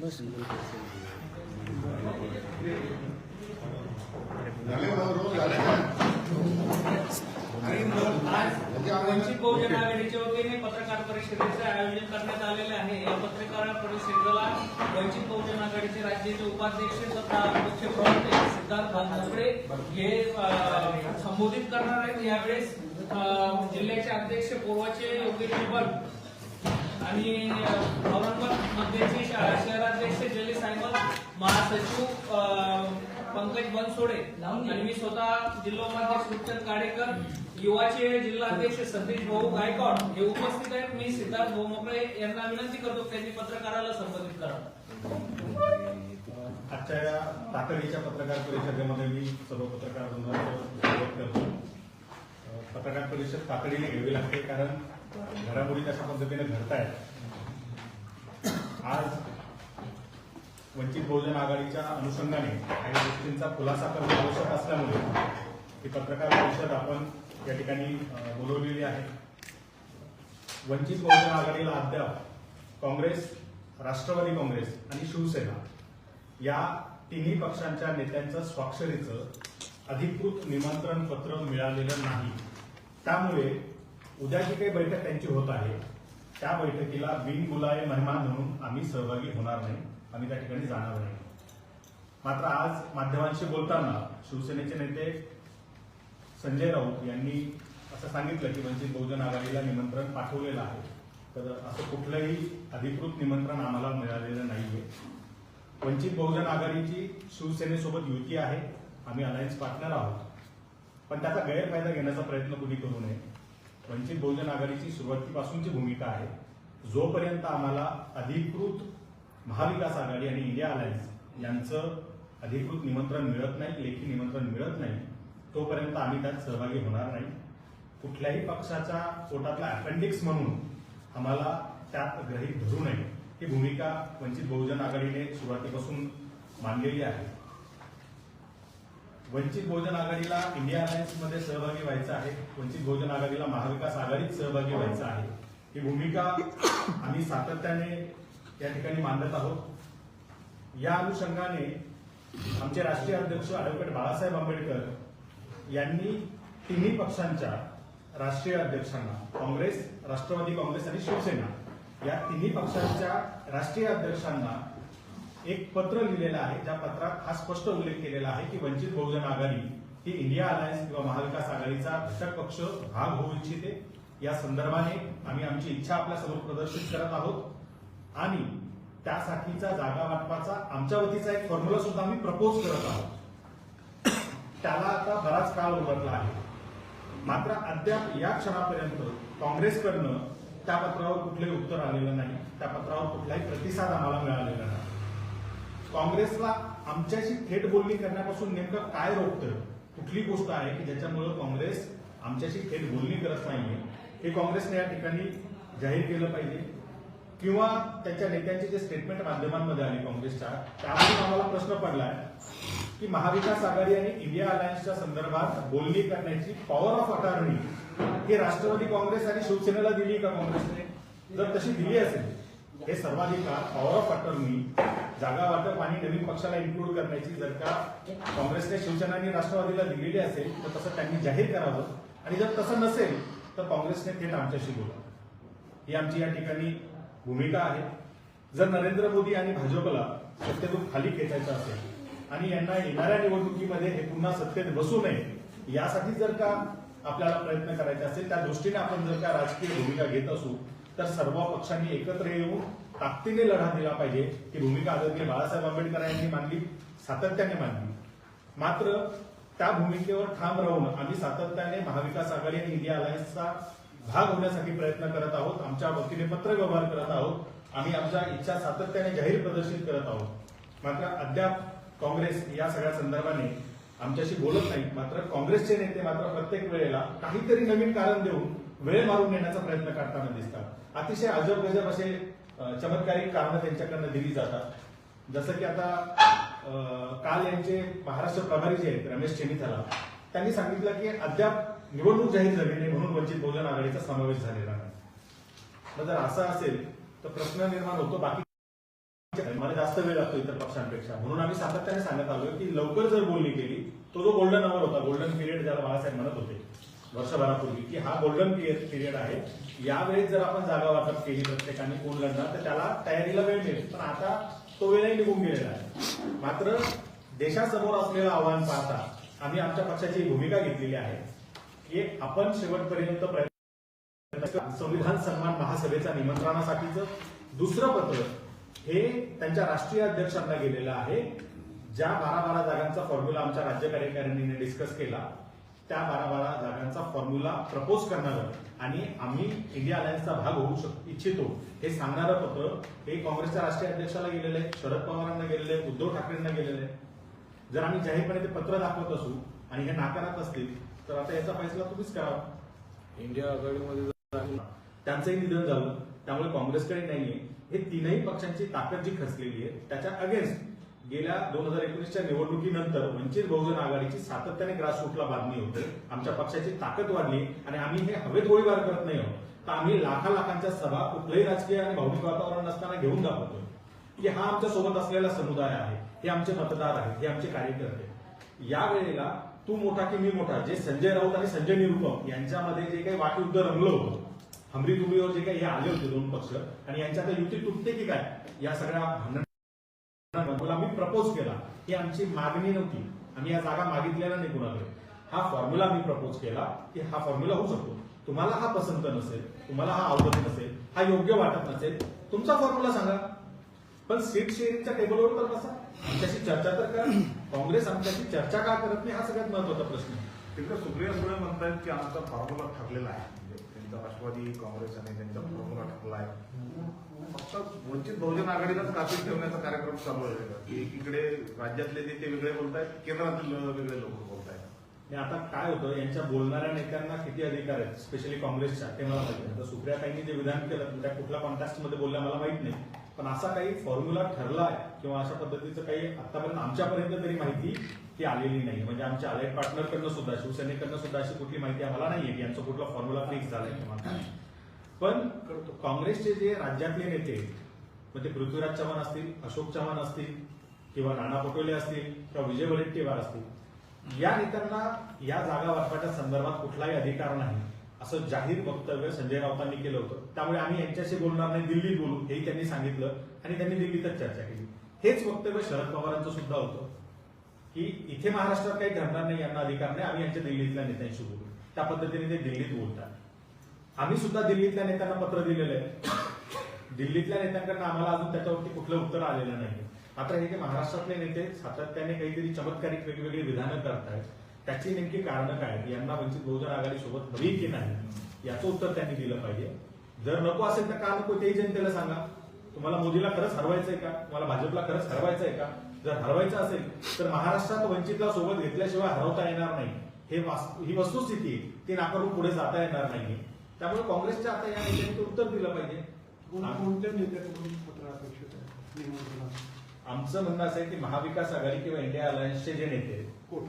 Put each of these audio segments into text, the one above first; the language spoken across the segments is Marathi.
बस वंचित बहुजन आघाडीच्या वतीने पत्रकार परिषदेचे आयोजन करण्यात आलेले आहे. या पत्रकार परिषदेला वंचित बहुजन आघाडीचे राज्याचे उपाध्यक्ष तथा मुख्य प्रवक्ते सिद्धार्थ भानगडे हे संबोधित करणार आहेत. यावेळेस जिल्ह्याचे अध्यक्ष पूर्वचे योगेश निबल आणि औरंगाबाद मध्येचे श- शहराध्यक्ष जली सायमल महासचिव पंकज बनसोडे आणि मी स्वतः जिल्हा उपाध्यक्ष रुपचंद काडेकर युवाचे जिल्हाध्यक्ष सतीश भाऊ गायकवाड हे उपस्थित आहेत. मी सिद्धार्थ भाऊ मोकळे यांना विनंती करतो की त्यांनी पत्रकाराला संबोधित करावं आजच्या या तातडीच्या पत्रकार परिषदेमध्ये मी सर्व पत्रकार बंधूंचं स्वागत करतो पत्रकार परिषद तातडीने घ्यावी लागते कारण घडामोडी अशा पद्धतीने घडतायत? आज वंचित बहुजन आघाडीच्या अनुषंगाने काही गोष्टींचा खुलासा करणं आवश्यक असल्यामुळे ही पत्रकार परिषद आपण या ठिकाणी बोलवलेली आहे. वंचित बहुजन आघाडीला अद्याप काँग्रेस राष्ट्रवादी काँग्रेस आणि शिवसेना या तिन्ही पक्षांच्या नेत्यांचं स्वाक्षरीचं अधिकृत निमंत्रण पत्र मिळालेलं नाही. त्यामुळे उद्या जी काही बैठक त्यांची होत आहे त्या बैठकीला बिनबुलाये मेहमान म्हणून आम्ही सहभागी होणार नाही आम्ही त्या ठिकाणी जाणार नाही. मात्र आज माध्यमांशी बोलताना शिवसेनेचे नेते संजय राऊत यांनी असं सांगितलं की वंचित बहुजन आघाडीला निमंत्रण पाठवलेलं आहे. तर असं कुठलंही अधिकृत निमंत्रण आम्हाला मिळालेलं नाहीये. वंचित बहुजन आघाडीची शिवसेनेसोबत युती आहे आम्ही अलायन्स पार्टनर आहोत. पण त्याचा गैरफायदा घेण्याचा प्रयत्न कुणी करू नये. वंचित बहुजन आघाडीची सुरुवातीपासूनची भूमिका आहे. जोपर्यंत आम्हाला अधिकृत महाविकास आघाडी आणि इंडिया अलायन्स यांचं अधिकृत निमंत्रण मिळत नाही लेखी निमंत्रण मिळत नाही तोपर्यंत आम्ही त्यात सहभागी होणार नाही. कुठल्याही पक्षाच्या पोटातला अपेंडिक्स म्हणून आम्हाला त्यात ग्रहित धरू नये. ही भूमिका वंचित बहुजन आघाडीने सुरुवातीपासून मांडलेली आहे. वंचित बहुजन आघाडीला इंडिया अलायन्समध्ये सहभागी व्हायचं आहे. वंचित बहुजन आघाडीला महाविकास आघाडीत सहभागी व्हायचं आहे. ही भूमिका आम्ही सातत्याने या ठिकाणी मांडत आहोत. या अनुषंगाने आमचे राष्ट्रीय अध्यक्ष अॅडव्होकेट बाळासाहेब आंबेडकर यांनी तिन्ही पक्षांच्या राष्ट्रीय अध्यक्षांना काँग्रेस राष्ट्रवादी काँग्रेस आणि शिवसेना या तिन्ही पक्षांच्या राष्ट्रीय अध्यक्षांना एक पत्र लिहिलेलं आहे. ज्या पत्रात हा स्पष्ट उल्लेख केलेला आहे की वंचित बहुजन आघाडी ही इंडिया अलायन्स किंवा महाविकास आघाडीचा घटक पक्ष भाग होऊ इच्छिते. या संदर्भाने आम्ही आमची इच्छा आपल्यासमोर प्रदर्शित करत आहोत. आणि त्यासाठीचा जागा वाटपाचा आमच्या वतीचा एक फॉर्म्युला सुद्धा आम्ही प्रपोज करत आहोत. त्याला आता बराच काळ उभारला आहे. मात्र अद्याप या क्षणापर्यंत काँग्रेसकडनं त्या पत्रावर कुठलंही उत्तर आलेलं नाही. त्या पत्रावर कुठलाही प्रतिसाद आम्हाला मिळालेला नाही. काँग्रेसला आमच्याशी थेट बोलणी करण्यापासून नेमकं काय रोखतं कुठली गोष्ट आहे की ज्याच्यामुळे काँग्रेस आमच्याशी थेट बोलणी करत नाहीये? हे काँग्रेसने या ठिकाणी जाहीर केलं पाहिजे. किंवा त्याच्या नेत्यांचे जे स्टेटमेंट माध्यमांमध्ये आले काँग्रेसच्या त्यावरून आम्हाला प्रश्न पडलाय की महाविकास आघाडी आणि इंडिया अलायन्सच्या संदर्भात बोलणी करण्याची पॉवर ऑफ अटॉर्नी हे राष्ट्रवादी काँग्रेस आणि शिवसेनेला दिली का काँग्रेसने? जर तशी दिली असेल हे सर्वाधिकार पॉवर ऑफ अटॉर्नी जागा वाटप आणि नवीन पक्षाला इन्क्लूड करण्याची जर का काँग्रेसने शिवसेना आणि राष्ट्रवादीला दिलेली असेल तर तसं त्यांनी जाहीर करावं. आणि जर तसं नसेल तर काँग्रेसने थेट आमच्याशी बोलावं. ही आमची या ठिकाणी भूमिका आहे. जर नरेंद्र मोदी आणि भाजपला सत्तेतून खाली खेचायचं असेल आणि यांना येणाऱ्या निवडणुकीमध्ये हे पुन्हा सत्तेत बसू नये यासाठी जर का आपल्याला प्रयत्न करायचे असेल त्या दृष्टीने आपण जर का राजकीय भूमिका घेत असू तर सर्व पक्षांनी एकत्र येऊन ताकदीने लढा दिला पाहिजे ही भूमिका आदरणीय बाळासाहेब आंबेडकर यांनी मांडली सातत्याने मांडली. मात्र त्या भूमिकेवर ठाम राहून आम्ही सातत्याने महाविकास आघाडी आणि इंडिया अलायन्सचा भाग होण्यासाठी प्रयत्न करत आहोत आमच्या वतीने पत्र व्यवहार करत आहोत आम्ही आमच्या इच्छा सातत्याने जाहीर प्रदर्शित करत आहोत. मात्र अद्याप काँग्रेस या सगळ्या संदर्भाने आमच्याशी बोलत नाही मात्र काँग्रेसचे नेते मात्र प्रत्येक वेळेला काहीतरी नवीन कारण देऊन वेळ मारून नेण्याचा प्रयत्न करताना दिसतात. अतिशय अजब गजब असे चमत्कारिक कारणं त्यांच्याकडनं दिली जातात. जसं की आता काल यांचे महाराष्ट्र प्रभारी जे आहेत रमेश चेनिथला त्यांनी सांगितलं की अद्याप निवडणूक जाहीर झाली नाही म्हणून वंचित बहुजन आघाडीचा समावेश झालेला नाही. मग जर असं असेल तर प्रश्न निर्माण होतो बाकी मला जास्त वेळ लागतो इतर पक्षांपेक्षा. म्हणून आम्ही सातत्याने सांगत आलो की लवकर जर बोलणी केली तो जो गोल्डन अवर होता गोल्डन पिरियड ज्याला बाळासाहेब म्हणत होते वर्षभरापूर्वी की हा गोल्डन पिरियड आहे. यावेळेस जर आपण जागा वाटप केली प्रत्येकाने कोण लढणार तर त्याला तयारीला वेळ मिळेल. पण आता तो वेळही निघून गेलेला आहे. मात्र देशासमोर असलेलं आव्हान पाहता आम्ही आमच्या पक्षाची भूमिका घेतलेली आहे की आपण शेवटपर्यंत प्रयत्न संविधान सन्मान महासभेच्या निमंत्रणासाठीचं दुसरं पत्र हे त्यांच्या राष्ट्रीय अध्यक्षांना गेलेलं आहे. ज्या बारा बारा जागांचा फॉर्म्युला आमच्या राज्य कार्यकारिणीने डिस्कस केला त्या बारा बारा जागांचा फॉर्म्युला प्रपोज करणारं. आणि आम्ही इंडिया अलायन्सचा भाग होऊ शक इच्छितो. हे सांगणारं पत्र हे काँग्रेसच्या राष्ट्रीय अध्यक्षाला गेलेलं आहे शरद पवारांना गेलेलं आहे उद्धव ठाकरेंना गेलेलं आहे. जर आम्ही जाहीरपणे ते पत्र दाखवत असू आणि हे नाकारत असतील तर आता याचा फैसला तुम्हीच करावा इंडिया आघाडीमध्ये त्यांचंही निधन झालं त्यामुळे काँग्रेसकडे नाहीये. हे तीनही पक्षांची ताकद जी खचलेली आहे त्याच्या अगेन्स्ट गेल्या दोन हजार एकोणीसच्या निवडणुकीनंतर वंचित बहुजन आघाडीची सातत्याने ग्रासरूटला बातमी होते. आमच्या पक्षाची ताकद वाढली आणि आम्ही हे हवेत गोळीबार करत नाही आहोत. तर आम्ही लाखा लाखांच्या सभा कुठलंही राजकीय आणि भावनिक वातावरण नसताना घेऊन दाखवतोय की हा आमच्यासोबत असलेला समुदाय आहे हे आमचे मतदार आहेत हे आमचे कार्यकर्ते या वेळेला तू मोठा की मी मोठा जे संजय राऊत आणि संजय निरुपम यांच्यामध्ये जे काही वाकयुद्ध रंगलं होतं हमरी दुबीवर जे काही हे आले होते दोन पक्ष आणि यांच्यात युती तुटते की काय या सगळ्या भांडण प्रपोज केला ही आमची मागणी नव्हती. आम्ही या जागा मागितलेल्या नाही कुणाकडे हा फॉर्म्युला आम्ही प्रपोज केला की हा फॉर्म्युला होऊ शकतो. तुम्हाला हा पसंत नसेल तुम्हाला हा आवडत नसेल हा योग्य वाटत नसेल तुमचा फॉर्म्युला सांगा. पण सीट शेअरिंगच्या टेबलवर तर बसा. आमच्याशी चर्चा तर करा. काँग्रेस आमच्याशी चर्चा का करत नाही? हा सगळ्यात महत्त्वाचा प्रश्न आहे. तिकडे सुप्रिया सुळे म्हणतायत की आमचा फॉर्म्युला ठरलेला आहे. त्यांचा राष्ट्रवादी काँग्रेस आणि त्यांचा फॉर्म्युला ठरला आहे. फक्त वंचित बहुजन आघाडीलाच कापीत ठेवण्याचा कार्यक्रम चालू आहे. एकीकडे राज्यातले नेते वेगळे बोलतायत केंद्रातील वेगळे लोक बोलतायत. आणि आता काय होतं यांच्या बोलणाऱ्या नेत्यांना किती अधिकार आहेत स्पेशली काँग्रेसच्या ते मला माहिती आता सुप्रियाताईंनी जे विधान केलं त्या कुठल्या कॉन्टॅक्टमध्ये बोलल्या मला माहीत नाही. पण असा काही फॉर्म्युला ठरला आहे किंवा अशा पद्धतीचं काही आतापर्यंत आमच्यापर्यंत तरी माहिती ती आलेली नाही म्हणजे आमच्या अलाइड पार्टनरकडनं सुद्धा शिवसेनेकडनं सुद्धा अशी कुठली माहिती आम्हाला नाहीये की यांचा कुठला फॉर्म्युला फिक्स झालाय पण काँग्रेसचे जे राज्यातले नेते मग ते पृथ्वीराज चव्हाण असतील अशोक चव्हाण असतील किंवा नाना पटोले असतील किंवा विजय वडेट्टीवार असतील या नेत्यांना या जागा वाटपाच्या संदर्भात कुठलाही अधिकार नाही असं जाहीर वक्तव्य संजय राऊतांनी केलं होतं. त्यामुळे आम्ही यांच्याशी बोलणार नाही दिल्लीत बोलू हेही त्यांनी सांगितलं आणि त्यांनी दिल्लीतच चर्चा केली. हेच वक्तव्य शरद पवारांचं सुद्धा होतं. की इथे महाराष्ट्रात काही घडणार नाही यांना अधिकार नाही. आम्ही यांच्या दिल्लीतल्या नेत्यांशी बोलू. त्या पद्धतीने ते दिल्लीत बोलतात. आम्ही सुद्धा दिल्लीतल्या नेत्यांना पत्र दिलेलं आहे. दिल्लीतल्या नेत्यांकडनं आम्हाला अजून त्याच्यावरती कुठलं उत्तर आलेलं नाही. मात्र हे जे महाराष्ट्रातले नेते सातत्याने काहीतरी चमत्कारिक वेगवेगळी विधानं करतायत त्याची नेमकी कारणं काय? आहेत? यांना वंचित बहुजन आघाडी सोबत हवी की नाही? याचं उत्तर त्यांनी दिलं पाहिजे. जर नको असेल तर का नको तेही जनतेला सांगा. तुम्हाला मोदीला खरंच हरवायचंय का? तुम्हाला भाजपला खरंच हरवायचंय का? जर हरवायचं असेल तर महाराष्ट्रात वंचितला सोबत घेतल्याशिवाय हरवता येणार नाही. हे ही वस्तुस्थिती. ती नाकारून पुढे जाता येणार नाही त्यामुळे काँग्रेसच्या आता या नेत्यांनी उत्तर दिलं पाहिजे. कोणत्या नेत्याकडून पत्र अपेक्षित आहे? आमचं म्हणणं असं आहे की महाविकास आघाडी किंवा इंडिया अलायन्सचे जे नेते आहेत, कोण?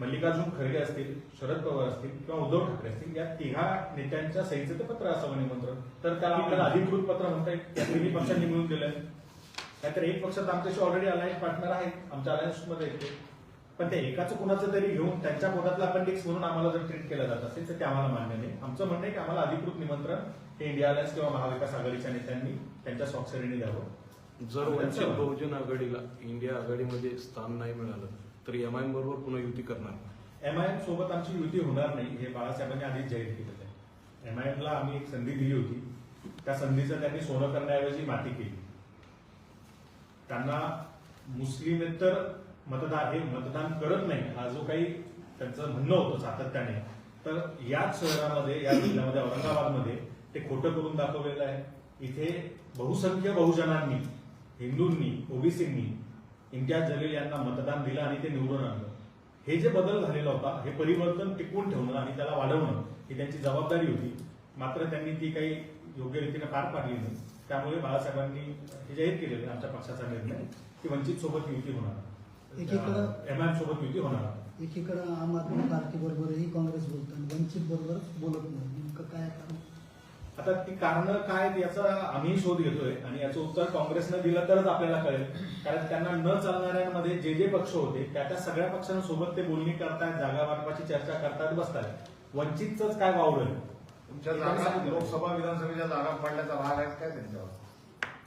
मल्लिकार्जुन खरगे असतील शरद पवार असतील किंवा उद्धव ठाकरे असतील या तिघा नेत्यांच्या सहीचं ते पत्र असावं निमंत्रण. तर त्याला आपल्याला अधिकृत पत्र म्हणता येईल. त्या तिन्ही पक्षांनी मिळून दिलंय. नाहीतर एक पक्ष तर आमच्याशी ऑलरेडी अलायन्स पार्टनर आहेत आमच्या अलायन्समध्ये येते पण ते एकाच कुणाचं तरी घेऊन त्यांच्या पोटातलं अपेंडिक्स म्हणून आम्हाला जर ट्रीट केलं जात असेल तर ते आम्हाला मान्य नाही. आमचं म्हणणं आहे की आम्हाला अधिकृत निमंत्रण हे इंडिया अलायन्स किंवा महाविकास आघाडीच्या नेत्यांनी त्यांच्या स्वाक्षरीने द्यावं. जर वंचित बहुजन आघाडीला इंडिया आघाडीमध्ये स्थान नाही मिळालं तर एम आय बरोबर पुन्हा युती करणार एमआयएम सोबत आमची युती होणार नाही हे बाळासाहेबांनी आधीच जाहीर केलेलं आहे. एमआयएम ला आम्ही एक संधी दिली होती. त्या संधीचं त्यांनी सोनं करण्याऐवजी माती केली. त्यांना मुस्लिमेतर मतदार हे मतदान करत नाही हा जो काही त्यांचं म्हणणं होतं सातत्याने. तर याच शहरामध्ये या जिल्ह्यामध्ये औरंगाबादमध्ये ते खोटं करून दाखवलेलं आहे. इथे बहुसंख्य बहुजनांनी हिंदूंनी ओबीसींनी इम्तियाज जलील यांना मतदान दिलं आणि ते निवडून आणलं. हे जे बदल झालेला होता हे परिवर्तन टिकवून ठेवणं आणि त्याला वाढवणं ही त्यांची जबाबदारी होती. मात्र त्यांनी ती काही योग्य रीतीने पार पाडली नाही. त्यामुळे बाळासाहेबांनी हे जाहीर केलेलं आहे आमच्या पक्षाचा निर्णय की वंचित सोबत युती होणार. एकीकडं- एमआयएम सोबत युती होणार. एकीकडं आम आदमी पार्टी बरोबरही काँग्रेस बोलतं वंचित बरोबर बोलत नाही. नेमकं काय कारण? आता ती कारणं काय याचा आम्ही शोध घेतोय आणि याचं उत्तर काँग्रेसनं दिलं तरच आपल्याला कळेल. कारण त्यांना न चालणाऱ्यांमध्ये जे जे पक्ष होते त्या त्या सगळ्या पक्षांसोबत ते बोलणी करतायत जागा वाटपाची चर्चा करतायत बसतायत. वंचितच काय वावलं तुमच्या जागा लोकसभा विधानसभेच्या जागा पडल्याचा राग आहे काय त्यांच्यावर?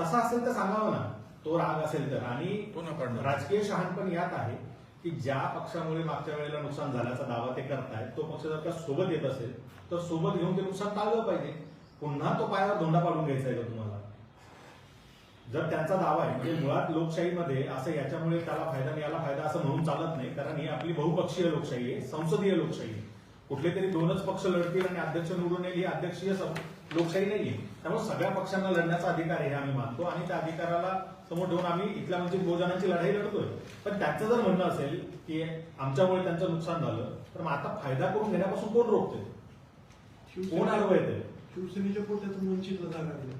तसा असेल तर सांगावं ना. तो राग असेल तर. आणि पुन्हा पडणार. राजकीय शहाणपण यात आहे की ज्या पक्षामुळे मागच्या वेळेला नुकसान झाल्याचा दावा ते करतायत तो पक्ष जर का सोबत येत असेल तर सोबत घेऊन ते नुकसान टाळलं पाहिजे. पुन्हा तो पायावर धोंडा पाडून घ्यायचा आहे का तुम्हाला? जर त्यांचा दावा आहे म्हणजे मुळात लोकशाहीमध्ये असं याच्यामुळे त्याला फायदा मिळाला फायदा असं म्हणून चालत नाही कारण ही आपली बहुपक्षीय लोकशाही आहे संसदीय लोकशाही आहे. कुठले तरी दोनच पक्ष लढतील आणि अध्यक्ष निवडून येईल ही अध्यक्षीय लोकशाही नाहीये. त्यामुळे सगळ्या पक्षांना लढण्याचा अधिकार आहे हे आम्ही मानतो आणि त्या अधिकाराला समोर ठेवून आम्ही इथल्या म्हणजे बहुजनांची लढाई लढतोय. पण त्यांचं जर म्हणणं असेल की आमच्यामुळे त्यांचं नुकसान झालं तर मग आता फायदा करून घेण्यापासून कोण रोखतोय? कोण अडवं येते शिवसेनेच्या जागा दिल्या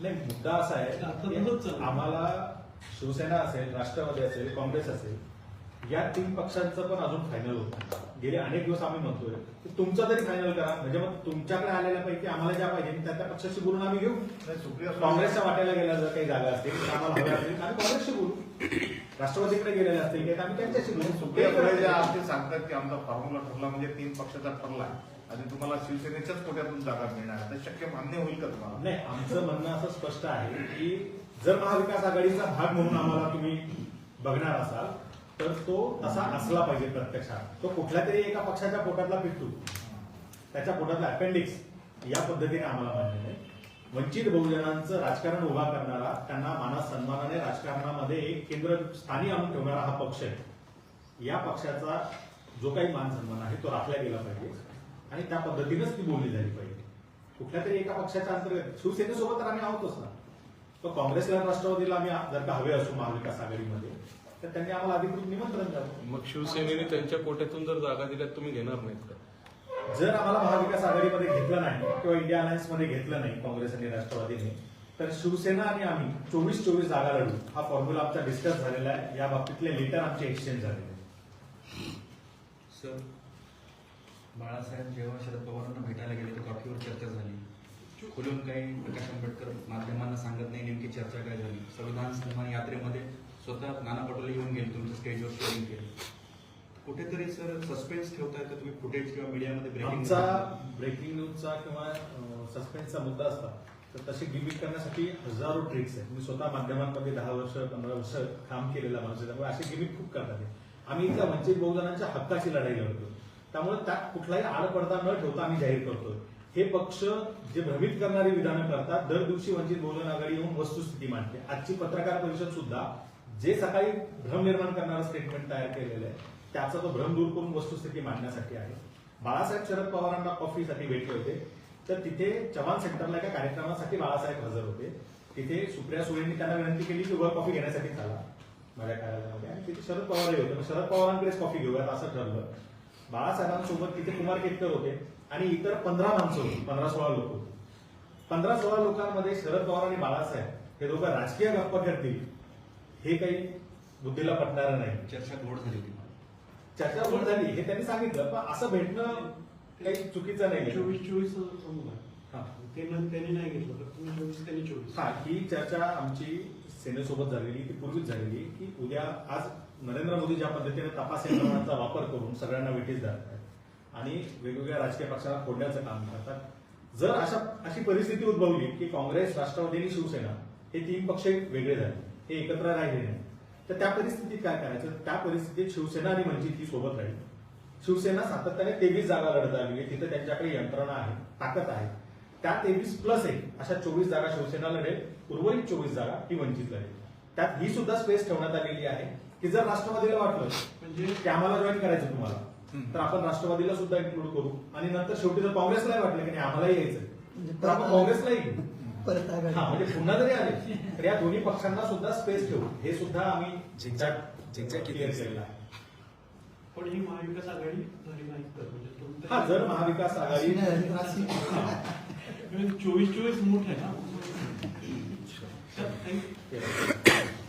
नाही मुद्दा असा आहे. आम्हाला शिवसेना असेल राष्ट्रवादी असेल काँग्रेस असेल या तीन पक्षांचं पण अजून फायनल होत नाही. गेले अनेक दिवस आम्ही म्हणतोय. की तुमचं तरी फायनल करा. म्हणजे मग तुमच्याकडे आलेल्यापैकी आम्हाला ज्या पाहिजे त्या त्या पक्षाशी बोलून आम्ही घेऊ. सुप्रिया सुळे- काँग्रेसच्या वाट्याला गेल्या जर काही जागा असतील तर आम्हाला हव्या असतील आम्ही काँग्रेसशी बोलू. राष्ट्रवादीकडे गेलेल्या असतील तर आम्ही त्यांच्याशी बोलू. सुप्रिया सुळे जे आज ते सांगतात की आमचा फॉर्म्युला ठरला म्हणजे तीन पक्षाचा ठरला आणि तुम्हाला शिवसेनेच्याच कोट्यातून जागा मिळणार आहे. तर शक्य मान्य होईल का तुम्हाला? नाही आमचं म्हणणं असं स्पष्ट आहे की जर महाविकास आघाडीचा भाग म्हणून आम्हाला तुम्ही बघणार असाल तर तो तसा असला पाहिजे प्रत्यक्षात. तो कुठल्या तरी एका पक्षाच्या पोटातला पिट्टू. त्याच्या पोटातला अपेंडिक्स या पद्धतीने आम्हाला मान्य नाही वंचित बहुजनांचं राजकारण उभा करणारा त्यांना मानास सन्मानाने राजकारणामध्ये एक केंद्र स्थानी आणून ठेवणारा हा पक्ष आहे. या पक्षाचा जो काही मान सन्मान आहे तो राखला गेला पाहिजे. आणि त्या पद्धतीनेच ती बोलली झाली पाहिजे. कुठल्या तरी एका पक्षाच्या अंतर्गत शिवसेनेसोबत तर आम्ही आहोतच ना. तो काँग्रेसला राष्ट्रवादीला आम्ही जर का हवे असू महाविकास आघाडीमध्ये तर त्यांनी आम्हाला अधिकृत निमंत्रण द्यावं. मग शिवसेनेने त्यांच्या कोट्यातून जर जागा दिल्या तुम्ही घेणार नाहीत का? जर आम्हाला महाविकास आघाडीमध्ये घेतलं नाही किंवा इंडिया अलायन्समध्ये घेतलं नाही काँग्रेस आणि राष्ट्रवादीने तर शिवसेना आणि आम्ही चोवीस चोवीस जागा लढू. हा फॉर्म्युला आमचा डिस्कस झालेला आहे. या बाबतीतले लेटर आमचे एक्सचेंज झालेले. सर बाळासाहेब जेव्हा शरद पवारांना भेटायला गेले तर कॉफीवर चर्चा झाली. खुलून काही प्रकाश आंबेडकर माध्यमांना सांगत नाही नेमकी चर्चा काय झाली. संविधान सन्मान यात्रेमध्ये स्वतः नाना पटोले येऊन गेले तुमच्या स्टेजवर शेअरिंग केली. कुठेतरी सर सस्पेन्स ठेवताय का तुम्ही फुटेज किंवा मीडियामध्ये ब्रेकिंग आमचा ब्रेकिंग न्यूजचा किंवा सस्पेन्सचा मुद्दा असता तर तशी गिमिक करण्यासाठी हजारो ट्रिक्स आहेत. मी स्वतः माध्यमांमध्ये दहा वर्ष पंधरा वर्ष काम केलेला माणूस आहे त्यामुळे अशी गिमिक खूप करतात. आम्ही इथल्या वंचित बहुजनांच्या हक्काची लढाई लढतो त्यामुळे त्यात कुठलाही आडपडदा न ठेवता आम्ही जाहीर करतोय. हे पक्ष जे भ्रमित करणारी विधानं करतात दर दिवशी वंचित बहुजन आघाडी येऊन वस्तुस्थिती मांडते. आजची पत्रकार परिषद सुद्धा जे सकाळी भ्रम निर्माण करणारं स्टेटमेंट तयार केलेलं आहे त्याचा तो भ्रम दूर करून वस्तुस्थिती मांडण्यासाठी आहे. बाळासाहेब शरद पवारांना कॉफीसाठी भेटले होते. तर तिथे चव्हाण सेंटरला एका कार्यक्रमासाठी बाळासाहेब हजर होते. तिथे सुप्रिया सुळेंनी त्यांना विनंती केली की वर कॉफी घेण्यासाठी चाला माझ्या कार्यालयामध्ये आणि तिथे शरद पवारही होते. शरद पवारांकडेच कॉफी घेऊयात असं ठरलं. बाळासाहेबांसोबत तिथे कुमार केतकर होते आणि इतर पंधरा माणसं होती. पंधरा सोळा लोक होते. पंधरा सोळा लोकांमध्ये शरद पवार आणि बाळासाहेब हे दोघं राजकीय गप्पा करतील हे काही बुद्धीला पटणारं नाही. चर्चा गोड झाली होती चर्चा होत झाली हे त्यांनी सांगितलं पण असं भेटणं काही चुकीचं नाही. चोवीस चोवीस हा. त्यांनी नाही घेतलं तर तुम्ही चोवीस त्यांनी चोवीस. हा ही चर्चा आमची सेनेसोबत झालेली ती पूर्वीच झालेली की उद्या आज नरेंद्र मोदी ज्या पद्धतीने तपास यंत्रणांचा वापर करून सगळ्यांना वेटीस धरतात आणि वेगवेगळ्या राजकीय पक्षाला फोडण्याचं काम करतात जर अशा अशी परिस्थिती उद्भवली की काँग्रेस राष्ट्रवादी आणि शिवसेना हे तीन पक्ष वेगळे झाले हे एकत्र राहिले नाही. तर त्या परिस्थितीत काय करायचं? त्या परिस्थितीत शिवसेना आणि वंचित ही सोबत राहील. शिवसेना सातत्याने तेवीस जागा लढत आली आहे. तिथे त्यांच्याकडे यंत्रणा आहे ताकद आहे. त्या तेवीस प्लस एक अशा चोवीस जागा शिवसेना लढेल. उर्वरित चोवीस जागा ही वंचित लढेल. त्यात ही सुद्धा स्पेस ठेवण्यात आलेली आहे. की जर राष्ट्रवादीला वाटलं म्हणजे? की आम्हाला जॉईन करायचं तुम्हाला तर आपण राष्ट्रवादीला सुद्धा इन्क्लूड करू. आणि नंतर शेवटी जर काँग्रेसलाही वाटलं की नाही आम्हालाही यायचं तर आपण काँग्रेसलाही घेऊ परत आघाडी. हा म्हणजे पुन्हा जरी आले. तर या दोन्ही पक्षांना सुद्धा स्पेस ठेवू. हे सुद्धा आम्ही क्लिअर केलेलं आहे. पण ही महाविकास आघाडी झाली नाही तर म्हणजे तुमचं- हा जर महाविकास आघाडी म्हणजे चोवीस चोवीस मूठ आहे ना.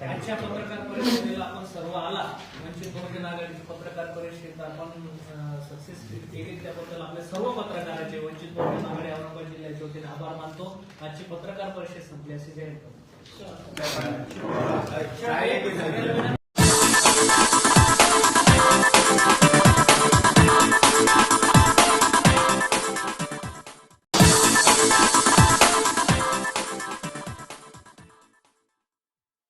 आजच्या पत्रकार परिषदेला आपण सर्व आला वंचित बहुजन आघाडीची पत्रकार परिषदेत आपण सक्सेस केली. त्याबद्दल आपले सर्व पत्रकाराचे वंचित बहुजन आघाडी औरंगाबाद जिल्ह्याचे वतीने आभार मानतो. आजची पत्रकार परिषद संपली. असे जाहीर करतो